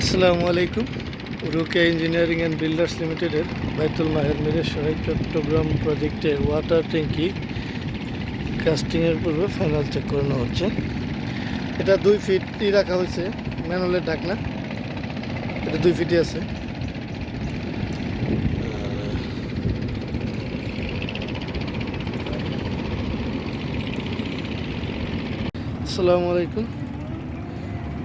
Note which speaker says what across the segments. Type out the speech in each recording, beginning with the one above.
Speaker 1: আসসালামু আলাইকুম। রুকিয়া engineering and builders লিমিটেডের বাইতুল মাহের মিরের সহায় চট্টগ্রাম প্রজেক্টের ওয়াটার ট্যাঙ্কি কাস্টিংয়ের পূর্বে ফাইনাল চেক করানো হচ্ছে। এটা দুই ফিটই রাখা হয়েছে ম্যানুয়ালের ঢাকনা। এটা দুই ফিটই আছে। আসসালামু আলাইকুম।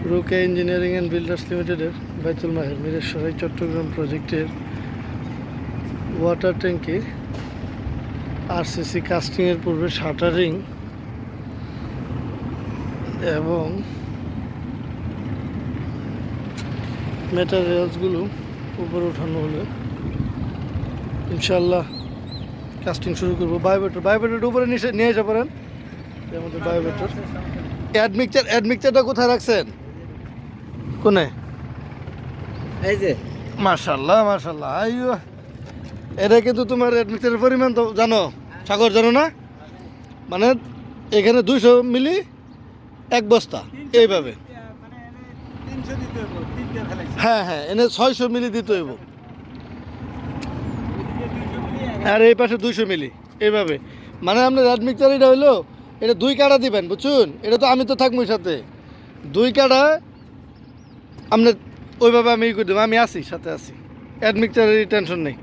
Speaker 1: রোকে ইঞ্জিনিয়ারিং অ্যান্ড বিল্ডার্স লিমিটেডের বাইতুল মাহের মিরের সরাই চট্টগ্রাম প্রজেক্টের ওয়াটার ট্যাঙ্কি আরসিসি কাস্টিংয়ের পূর্বে শাটারিং এবং ম্যাটেরিয়ালসগুলো উপরে ওঠানো হলে। ইনশাল্লাহ কাস্টিং শুরু করব। বায়োবেটার বায়োবেটার উপরে নিয়ে যেতে পারেন মধ্যে বায়োবেটার। অ্যাডমিকচার অ্যাডমিকচারটা কোথায় রাখছেন? কোনে?
Speaker 2: এই যে।
Speaker 1: মার্শাল্লাহ মার্শাল্লাহ আইয়ো। এটা কিন্তু তোমার অ্যাডমিকচারের পরিমাণ তো জানো সাগর জানো না? মানে এখানে দুইশো মিলি এক বস্তা এইভাবে। হ্যাঁ হ্যাঁ এনে ছয়শো মিলি দিতে হইব। আর এই পাশে দুইশো মিলি এইভাবে। মানে আপনার অ্যাডমিকচার এটা হইল এটা দুই কাটা দিবেন বুঝছুন? এটা তো আমি তো থাকব সাথে। দুই কাটা আপনার ওইভাবে আমি করে দেবো আমি আছি সাথে আছি। অ্যাডমিটারের টেনশন নেই।